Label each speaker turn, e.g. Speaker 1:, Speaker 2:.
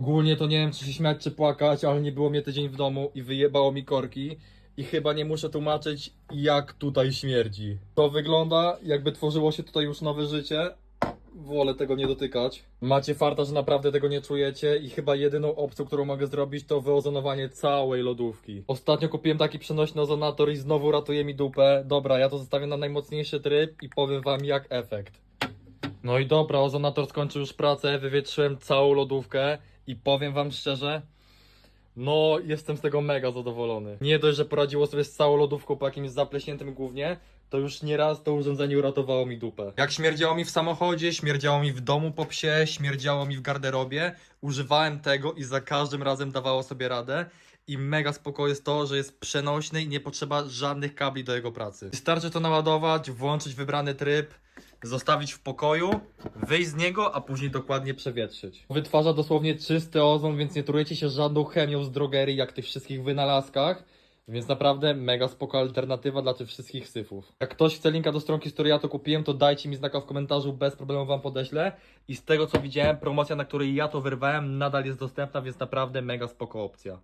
Speaker 1: Ogólnie to nie wiem, czy się śmiać, czy płakać, ale nie było mnie tydzień w domu i wyjebało mi korki. I chyba nie muszę tłumaczyć, jak tutaj śmierdzi. To wygląda, jakby tworzyło się tutaj już nowe życie. Wolę tego nie dotykać. Macie farta, że naprawdę tego nie czujecie i chyba jedyną opcją, którą mogę zrobić, to wyozonowanie całej lodówki. Ostatnio kupiłem taki przenośny ozonator i znowu ratuje mi dupę. Dobra, ja to zostawię na najmocniejszy tryb i powiem wam jak efekt. No i dobra, ozonator skończył już pracę, wywietrzyłem całą lodówkę i powiem wam szczerze, no jestem z tego mega zadowolony. Nie dość, że poradziło sobie z całą lodówką po jakimś zapleśniętym głównie, to już nieraz to urządzenie uratowało mi dupę. Jak śmierdziało mi w samochodzie, śmierdziało mi w domu po psie, śmierdziało mi w garderobie, używałem tego i za każdym razem dawało sobie radę. I mega spoko jest to, że jest przenośny i nie potrzeba żadnych kabli do jego pracy. Wystarczy to naładować, włączyć wybrany tryb, zostawić w pokoju, wyjść z niego, a później dokładnie przewietrzyć. Wytwarza dosłownie czysty ozon, więc nie trujecie się żadną chemią z drogerii, jak tych wszystkich wynalazkach. Więc naprawdę mega spoko alternatywa dla tych wszystkich syfów. Jak ktoś chce linka do stronki, z której ja to kupiłem, to dajcie mi znaka w komentarzu, bez problemu wam podeślę. I z tego co widziałem, promocja, na której ja to wyrwałem, nadal jest dostępna, więc naprawdę mega spoko opcja.